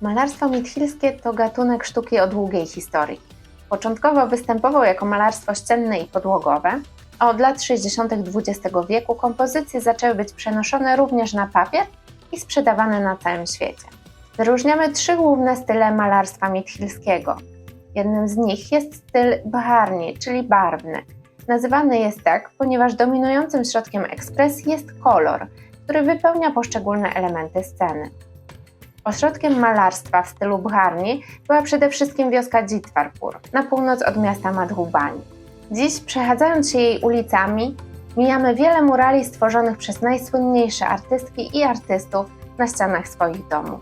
Malarstwo midhilskie to gatunek sztuki o długiej historii. Początkowo występował jako malarstwo ścienne i podłogowe, a od lat 60. XX wieku kompozycje zaczęły być przenoszone również na papier i sprzedawane na całym świecie. Wyróżniamy trzy główne style malarstwa midhilskiego. Jednym z nich jest styl bharni, czyli barwny. Nazywany jest tak, ponieważ dominującym środkiem ekspresji jest kolor, który wypełnia poszczególne elementy sceny. Ośrodkiem malarstwa w stylu bharni była przede wszystkim wioska Dzitwarpur, na północ od miasta Madhubani. Dziś, przechadzając się jej ulicami, mijamy wiele murali stworzonych przez najsłynniejsze artystki i artystów na ścianach swoich domów.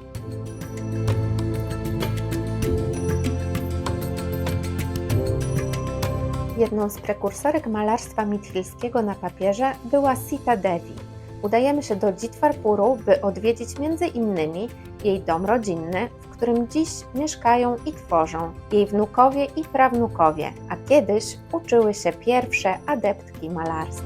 Jedną z prekursorek malarstwa midhilskiego na papierze była Sita Devi. Udajemy się do Dzitwarpuru, by odwiedzić między innymi jej dom rodzinny, w którym dziś mieszkają i tworzą jej wnukowie i prawnukowie, a kiedyś uczyły się pierwsze adeptki malarstwa.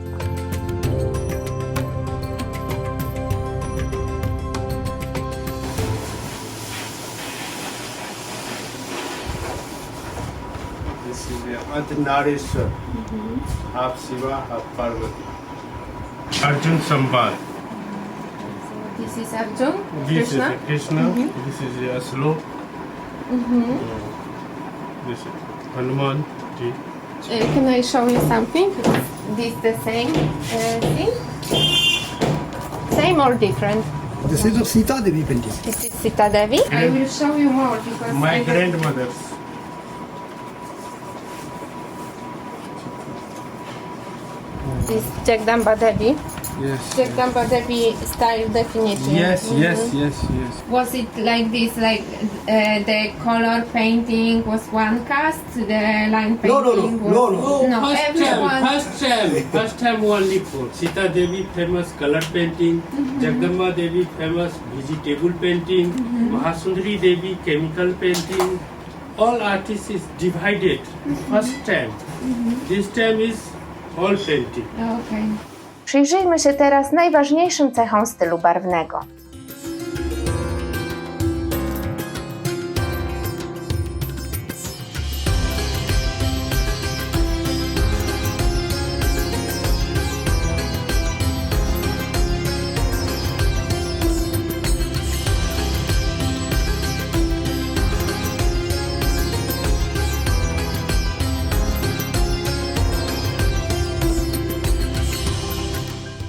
This is the Ardnareshwar, half Shiva, half Parvati. Arjun Sambal. This is Arjun, This is the Krishna. This is the Aslo. This is Hanuman ji. Uh, can I show you something? This the same uh, thing? Same or different? This is of Sita Devi painting. This is Sita Devi. I will show you more because My I grandmother's. This Jagdamba Devi. Yes. Jagdamba Devi style definition. Yes, Mhm. yes, yes, yes. Was it like this, like uh, the color painting was one cast, the line painting No, no, no, was... no, no. No, first everyone... time, first time, first time only for Sita Devi famous color painting, Jagdamba Devi famous vegetable painting, Mahasundari Devi chemical painting. All artists is divided. First time. This time is all painting. Okay. Przyjrzyjmy się teraz najważniejszym cechom stylu barwnego.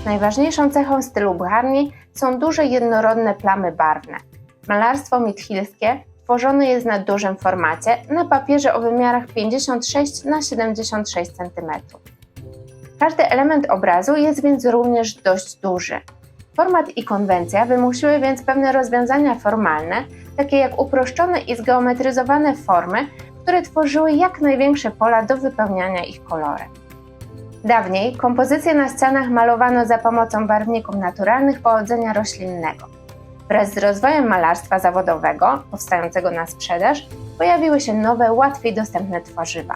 Najważniejszą cechą stylu bharni są duże jednorodne plamy barwne. Malarstwo midhilskie tworzone jest na dużym formacie, na papierze o wymiarach 56 na 76 cm. Każdy element obrazu jest więc również dość duży. Format i konwencja wymusiły więc pewne rozwiązania formalne, takie jak uproszczone i zgeometryzowane formy, które tworzyły jak największe pola do wypełniania ich kolorem. Dawniej kompozycje na ścianach malowano za pomocą barwników naturalnych pochodzenia roślinnego. Wraz z rozwojem malarstwa zawodowego, powstającego na sprzedaż, pojawiły się nowe, łatwiej dostępne tworzywa.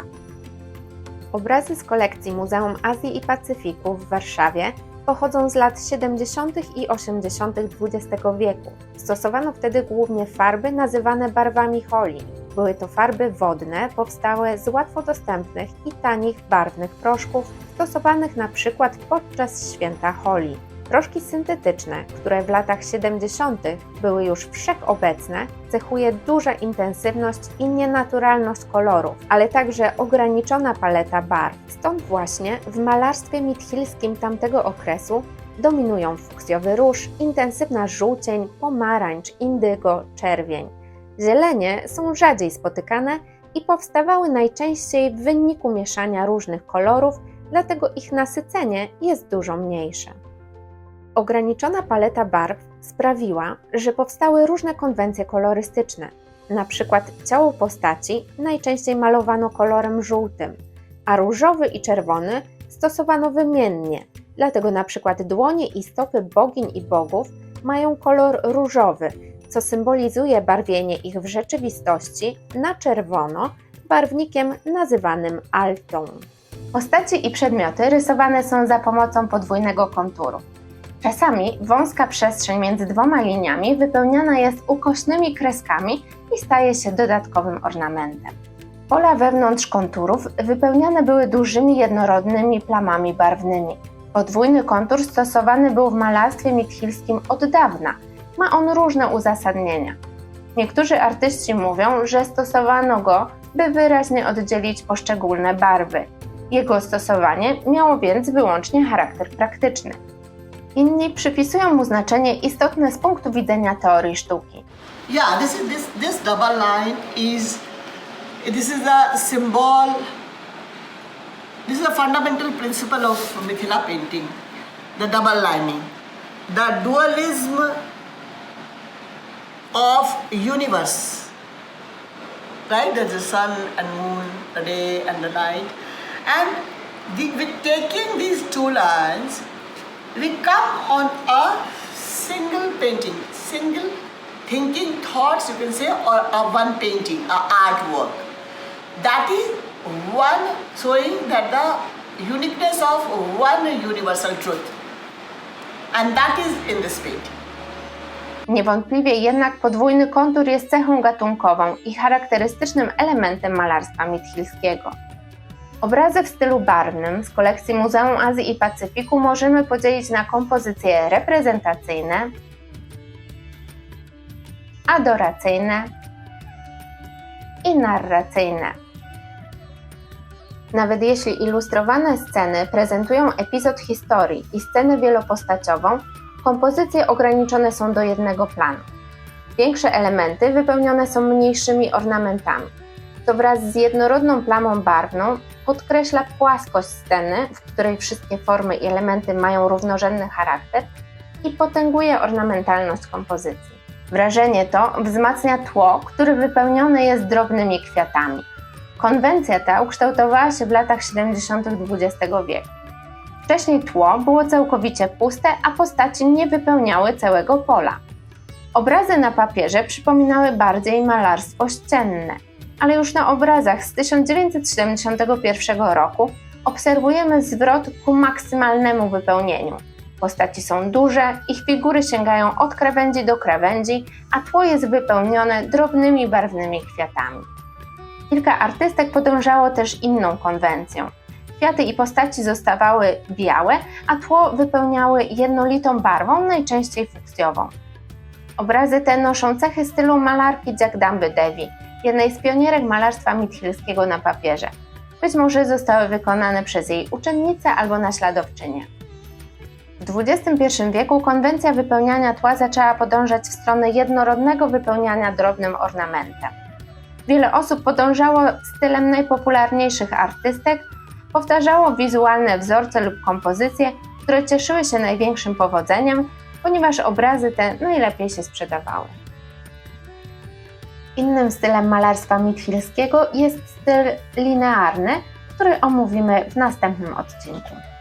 Obrazy z kolekcji Muzeum Azji i Pacyfiku w Warszawie pochodzą z lat 70. i 80. XX wieku. Stosowano wtedy głównie farby nazywane barwami holi. Były to farby wodne, powstałe z łatwo dostępnych i tanich barwnych proszków, stosowanych na przykład podczas święta holi. Proszki syntetyczne, które w latach 70. były już wszechobecne, cechuje duża intensywność i nienaturalność kolorów, ale także ograniczona paleta barw. Stąd właśnie w malarstwie midhilskim tamtego okresu dominują fuksjowy róż, intensywna żółcień, pomarańcz, indygo, czerwień. Zielenie są rzadziej spotykane i powstawały najczęściej w wyniku mieszania różnych kolorów, dlatego ich nasycenie jest dużo mniejsze. Ograniczona paleta barw sprawiła, że powstały różne konwencje kolorystyczne. Na przykład ciało postaci najczęściej malowano kolorem żółtym, a różowy i czerwony stosowano wymiennie. Dlatego na przykład dłonie i stopy bogiń i bogów mają kolor różowy, co symbolizuje barwienie ich w rzeczywistości na czerwono barwnikiem nazywanym altą. Postaci i przedmioty rysowane są za pomocą podwójnego konturu. Czasami wąska przestrzeń między dwoma liniami wypełniana jest ukośnymi kreskami i staje się dodatkowym ornamentem. Pola wewnątrz konturów wypełniane były dużymi jednorodnymi plamami barwnymi. Podwójny kontur stosowany był w malarstwie midhilskim od dawna. Ma on różne uzasadnienia. Niektórzy artyści mówią, że stosowano go, by wyraźnie oddzielić poszczególne barwy. Jego stosowanie miało więc wyłącznie charakter praktyczny. Inni przypisują mu znaczenie istotne z punktu widzenia teorii sztuki. Yeah, this is this this double line is this is the symbol. This is a fundamental principle of Mithila painting, the double lining, the dualism of universe. Right, there's the sun and moon, the day and the night, and the, with taking these two lines, we come on a single painting, single thinking thoughts, you can say, or a one painting, a artwork. That is one showing that the uniqueness of one universal truth. And that is in this painting. Niewątpliwie jednak podwójny kontur jest cechą gatunkową i charakterystycznym elementem malarstwa midhilskiego. Obrazy w stylu barwnym z kolekcji Muzeum Azji i Pacyfiku możemy podzielić na kompozycje reprezentacyjne, adoracyjne i narracyjne. Nawet jeśli ilustrowane sceny prezentują epizod historii i scenę wielopostaciową, kompozycje ograniczone są do jednego planu. Większe elementy wypełnione są mniejszymi ornamentami, co wraz z jednorodną plamą barwną podkreśla płaskość sceny, w której wszystkie formy i elementy mają równorzędny charakter i potęguje ornamentalność kompozycji. Wrażenie to wzmacnia tło, które wypełnione jest drobnymi kwiatami. Konwencja ta ukształtowała się w latach 70. XX wieku. Wcześniej tło było całkowicie puste, a postaci nie wypełniały całego pola. Obrazy na papierze przypominały bardziej malarstwo ścienne, ale już na obrazach z 1971 roku obserwujemy zwrot ku maksymalnemu wypełnieniu. Postaci są duże, ich figury sięgają od krawędzi do krawędzi, a tło jest wypełnione drobnymi barwnymi kwiatami. Kilka artystek podążało też inną konwencją. Kwiaty i postaci zostawały białe, a tło wypełniały jednolitą barwą, najczęściej fuksjową. Obrazy te noszą cechy stylu malarki Jagdamby Devi, jednej z pionierek malarstwa midhilskiego na papierze. Być może zostały wykonane przez jej uczennice albo naśladowczynie. W XXI wieku konwencja wypełniania tła zaczęła podążać w stronę jednorodnego wypełniania drobnym ornamentem. Wiele osób podążało stylem najpopularniejszych artystek, powtarzało wizualne wzorce lub kompozycje, które cieszyły się największym powodzeniem, ponieważ obrazy te najlepiej się sprzedawały. Innym stylem malarstwa midhilskiego jest styl linearny, który omówimy w następnym odcinku.